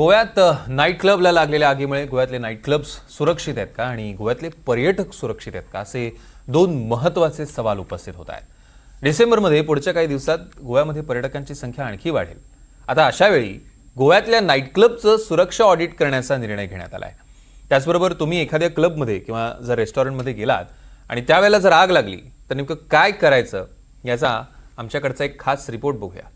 गोव्यात नाईट क्लबला लागलेल्या आगीमुळे गोव्यातले नाईट क्लब्स सुरक्षित आहेत का? आणि गोव्यातले पर्यटक सुरक्षित आहेत का? असे दोन महत्त्वाचे सवाल उपस्थित होत आहेत. डिसेंबरमध्ये पुढच्या काही दिवसात गोव्यामध्ये पर्यटकांची संख्या आणखी वाढेल. आता अशा वेळी गोव्यातल्या नाईट क्लबचं सुरक्षा ऑडिट करण्याचा निर्णय घेण्यात आला आहे त्याचबरोबर तुम्ही एखाद्या क्लबमध्ये किंवा जर रेस्टॉरंटमध्ये गेलात आणि त्यावेळेला जर आग लागली तर नेमकं काय करायचं याचा आमच्याकडचा एक खास रिपोर्ट बघूया.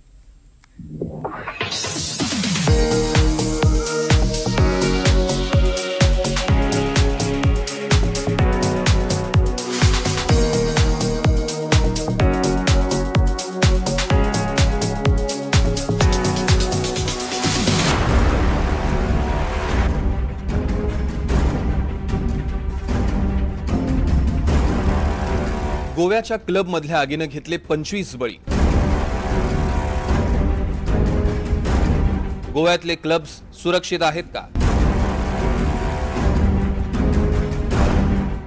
गोव्याच्या क्लबमधल्या आगीनं घेतले पंचवीस बळी. गोव्यातले क्लब्स सुरक्षित आहेत का?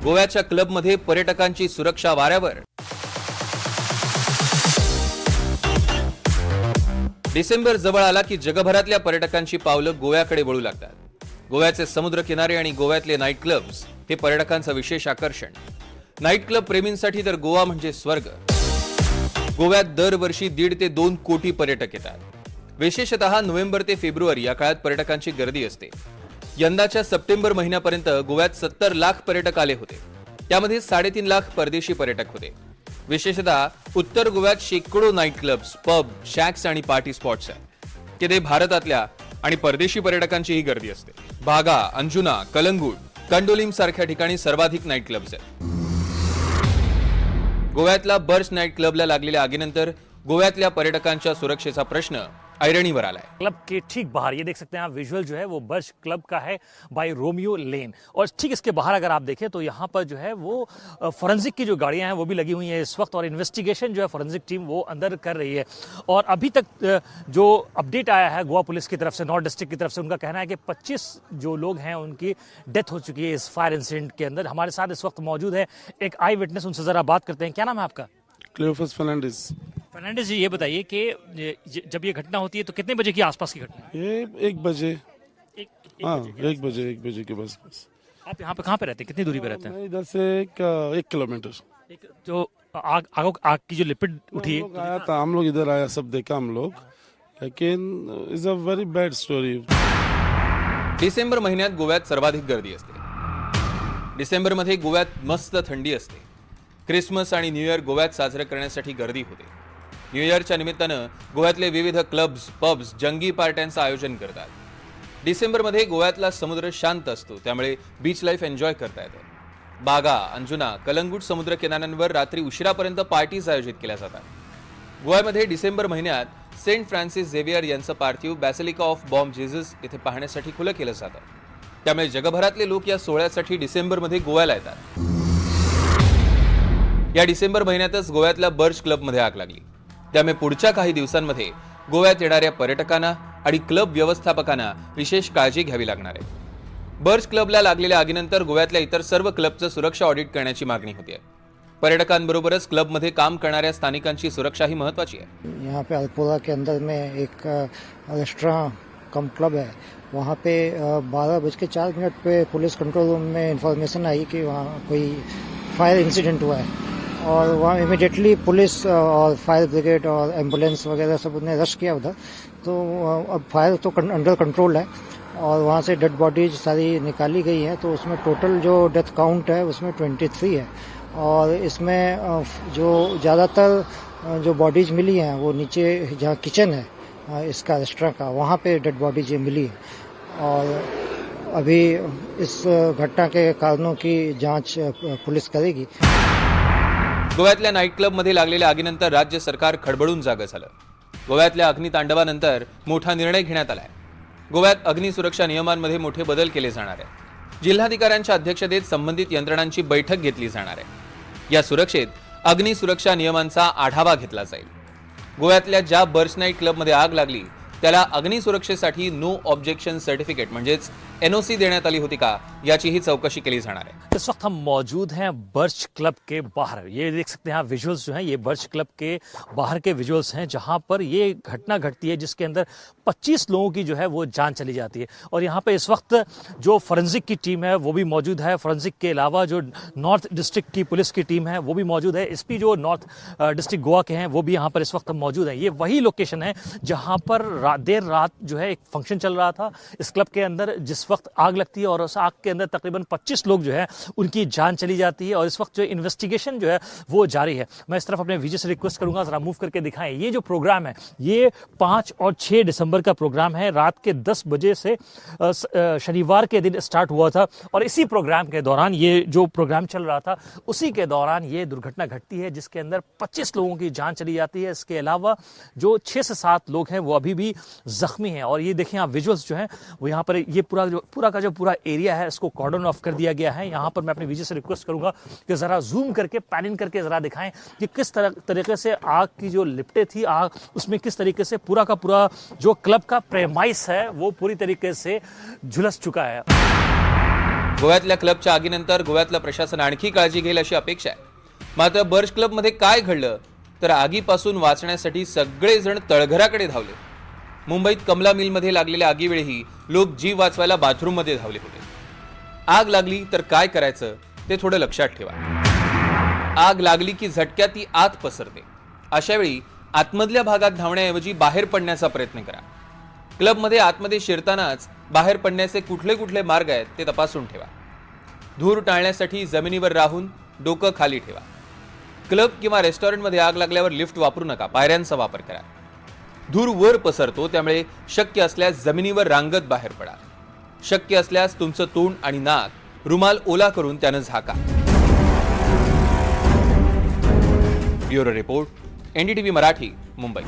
गोव्याच्या क्लबमध्ये पर्यटकांची सुरक्षा वाऱ्यावर. डिसेंबर जवळ आला की जगभरातल्या पर्यटकांची पावलं गोव्याकडे वळू लागतात. गोव्याचे समुद्र किनारे आणि गोव्यातले नाईट क्लब्स हे पर्यटकांचं विशेष आकर्षण. नाईट क्लब प्रेमींसाठी तर गोवा म्हणजे स्वर्ग. गोव्यात दरवर्षी दीड ते दोन कोटी पर्यटक येतात. विशेषतः नोव्हेंबर ते फेब्रुवारी या काळात पर्यटकांची गर्दी असते. यंदाच्या सप्टेंबर महिन्यापर्यंत गोव्यात सत्तर लाख पर्यटक आले होते. त्यामध्ये साडेतीन लाख परदेशी पर्यटक होते. विशेषतः उत्तर गोव्यात शेकडो नाईट क्लब्स पब शॅक्स आणि पार्टी स्पॉट्स आहेत. तिथे भारतातल्या आणि परदेशी पर्यटकांचीही गर्दी असते. भागा अंजुना कलंगूट कंडोलिम सारख्या ठिकाणी सर्वाधिक नाईट क्लब्स आहेत. गोव्यातल्या बर्च नाईट क्लबला लागलेल्या आगीनंतर गोव्यातल्या पर्यटकांच्या सुरक्षेचा प्रश्न ऐरणीवर आलाय क्लब के ठीक बाहर ये देख सकते हैं आप विजुअल जो है वो बर्च क्लब का है बाय रोमियो लेन और ठीक इसके बाहर अगर आप देखें तो यहाँ पर जो है वो फॉरेंसिक की जो गाड़ियाँ हैं वो भी लगी हुई हैं इस वक्त और इन्वेस्टिगेशन जो है फॉरेंसिक टीम वो अंदर कर रही है। और अभी तक जो अपडेट आया है गोवा पुलिस की तरफ़ से नॉर्थ डिस्ट्रिक्ट की तरफ़ से उनका कहना है कि 25 जो लोग हैं उनकी डेथ हो चुकी है इस फायर इंसिडेंट के अंदर। हमारे साथ इस वक्त मौजूद है एक आई विटनेस उनसे ज़रा बात करते हैं। क्या नाम है आपका? क्लियोफस फर्नांडिस फर्नांडिस जी ये बताइए कि जब ये घटना होती है तो कितने बजे की आसपास की घटना है? ये एक बजे। एक, एक हाँ बजे एक बजे एक बजे के बस बस। आप यहाँ पे कहाँ पे रहते हैं? कितनी दूरी पे रहते हैं? मैं इधर से एक एक किलोमीटर। एक जो आग आग आग की जो लिपिड उठी हम लोग आया था हम लोग इधर आया सब देखा हम लोग। लेकिन is a very bad story. December महिन्यात गोव्यात सर्वाधिक गर्दी असते. डिसेंबरमध्ये गोव्यात मस्त थंडी असते. क्रिसमस आणि न्यू इयर गोव्यात साजरं करण्यासाठी गर्दी होते. न्यू इयरच्या निमित्तानं गोव्यातले विविध क्लब्स पब्स जंगी पार्ट्यांचं आयोजन करतात. डिसेंबरमध्ये गोव्यातला समुद्र शांत असतो त्यामुळे बीच लाईफ एन्जॉय करता येतं. बागा अंजुना कलंगूट समुद्र किनाऱ्यांवर रात्री उशिरापर्यंत पार्टीज आयोजित केल्या जातात. गोव्यामध्ये डिसेंबर महिन्यात सेंट फ्रान्सिस झेवियर यांचं पार्थिव बॅसिलिका ऑफ बॉम्ब जेझस इथे पाहण्यासाठी खुलं केलं जातं. त्यामुळे जगभरातले लोक या सोहळ्यासाठी डिसेंबरमध्ये गोव्याला येतात. या डिसेंबर महिन्यातच गोव्यातल्या बर्च क्लबमध्ये आग लागली. त्यामुळे पुढच्या काही दिवसांमध्ये गोव्यात येणाऱ्या पर्यटकांना आणि क्लब व्यवस्थापकांना विशेष काळजी घ्यावी लागणार आहे. बर्ज क्लबला लागलेल्या आगीनंतर गोव्यातल्या इतर सर्व क्लबचं सुरक्षा ऑडिट करण्याची मागणी होती पर्यटकांबरोबरच क्लबमध्ये काम करणाऱ्या स्थानिकांची सुरक्षाही महत्वाची आहे. यहाँ पे अल्पोरा के अंदर में एक रेस्टोरेंट कम क्लब है। वहाँ पे बारह बज के चार मिनट पे पुलिस कंट्रोल रूम में इंफॉर्मेशन आई कि वहाँ कोई फायर इंसिडेंट हुआ है। और वहाँ इमिडिएटली पुलिस और फायर ब्रिगेड और एंबुलेंस वगैरह सबने रश किया उधर। तो अब फायर तो अंडर कंट्रोल है और वहाँ से डेड बॉडीज सारी निकाली गई हैं। तो उसमें टोटल जो डेथ काउंट है उसमें ट्वेंटी थ्री है। और इसमें जो ज़्यादातर जो बॉडीज मिली हैं वो नीचे जहाँ किचन है इसका रेस्टोरेंट का, वहाँ पे डेड बॉडीज मिली है। और अभी इस घटना के कारणों की जाँच पुलिस करेगी। गोव्यातल्या नाईट क्लबमध्ये लागलेल्या आगीनंतर राज्य सरकार खडबडून जागं झालं. गोव्यातल्या अग्नितांडवानंतर मोठा निर्णय घेण्यात आलाय. गोव्यात अग्निसुरक्षा नियमांमध्ये मोठे बदल केले जाणार आहेत. जिल्हाधिकाऱ्यांच्या अध्यक्षतेत संबंधित यंत्रणांची बैठक घेतली जाणार आहे. या सुरक्षेत अग्निसुरक्षा नियमांचा आढावा घेतला जाईल. गोव्यातल्या ज्या बर्च नाईट क्लबमध्ये आग लागली त्याला अग्निसुरक्षेसाठी नो ऑब्जेक्शन सर्टिफिकेट म्हणजेच एनओसी देण्यात आली होती का? याचीही चौकशी केली जाणार आहे. इस वक्त हम मौजूद हैं बर्च क्लब के बाहर। ये देख सकते हैं आप विजुअल्स जो हैं ये बर्च क्लब के बाहर के विजुअल्स हैं जहाँ पर ये घटना घटती है जिसके अंदर 25 लोगों की जो है वो जान चली जाती है। और यहाँ पे इस वक्त जो फोरेंसिक की टीम है वो भी मौजूद है। फोरेंसिक के अलावा जो नॉर्थ डिस्ट्रिक्ट की पुलिस की टीम है वो भी मौजूद है। एसपी जो नॉर्थ डिस्ट्रिक्ट गोवा के हैं वो भी यहाँ पर इस वक्त मौजूद हैं। ये वही लोकेशन है जहाँ पर रा, देर रात जो है एक फ़ंक्शन चल रहा था। इस क्लब के अंदर जिस वक्त आग लगती है और उस आग के अंदर तकरीबन 25 लोग जो है, उनकी जान चली जाती है और इस वक्त जो इन्वेस्टिगेशन जो है, वो जारी है। मैं इस तरफ़ अपने विजय से रिक्वेस्ट करूँगा, जरा मूव करके दिखाएँ। ये जो प्रोग्राम है, ये पाँच और छः दिसंबर का प्रोग्राम है। रात के दस बजे से शनिवार के दिन स्टार्ट हुआ था और इसी प्रोग्राम के दौरान ये जो प्रोग्राम चल रहा था, उसी के दौरान ये दुर्घटना घटती है, जिसके अंदर 25 लोगों की जान चली जाती है। इसके अलावा जो छः से सात लोग हैं, वो अभी भी जख्मी हैं। और ये देखें आप विजुअल्स जो हैं, वो यहाँ पर ये पूरा जो पूरा का जो पूरा एरिया है इसको कॉर्डन ऑफ कर दिया गया है। यहाँ पर मैं अपने विजय से रिक्वेस्ट करूंगा कि ज़रा जूम करके पैनिन करके ज़रा दिखाएं कि किस तरह तरीके से आग की जो लिपटे थी आग उसमें किस तरीके से पूरा का पूरा जो क्लब का प्रेमाइस है वो पूरी तरीके से झुलस चुका है। गोव्यातल्या क्लबच्या आगीनंतर गोव्यातलं प्रशासन आणखी काळजी घेईल अशी अपेक्षा आहे. मात्र बर्च क्लबमध्ये काय घडलं? तर आगीपासून वाचण्यासाठी सगळेजण तळघराकडे धावले. मुंबईत कमला मिलमध्ये लागलेल्या आगीवेळीही लोक जीव वाचवायला बाथरूममध्ये धावले होते. आग लागली तर काय करायचं ते थोडं लक्षात ठेवा. आग लागली की झटक्यात ती आत पसरते. अशावेळी आतमधल्या भागात धावण्याऐवजी बाहेर पडण्याचा प्रयत्न करा. क्लबमध्ये आतमध्ये शिरतानाच बाहेर पडण्याचे कुठले कुठले मार्ग आहेत ते तपासून ठेवा. धूर टाळण्यासाठी जमिनीवर राहून डोकं खाली ठेवा. क्लब किंवा रेस्टॉरंटमध्ये आग लागल्यावर लिफ्ट वापरू नका. पायऱ्यांचा वापर करा. धूर वर पसरतो त्यामुळे शक्य असल्यास जमिनीवर रांगत बाहेर पडा. शक्य असल्यास तुमचं तोंड आणि नाक रुमाल ओला करून त्यानं झाका. Bureau report NDTV Marathi Mumbai.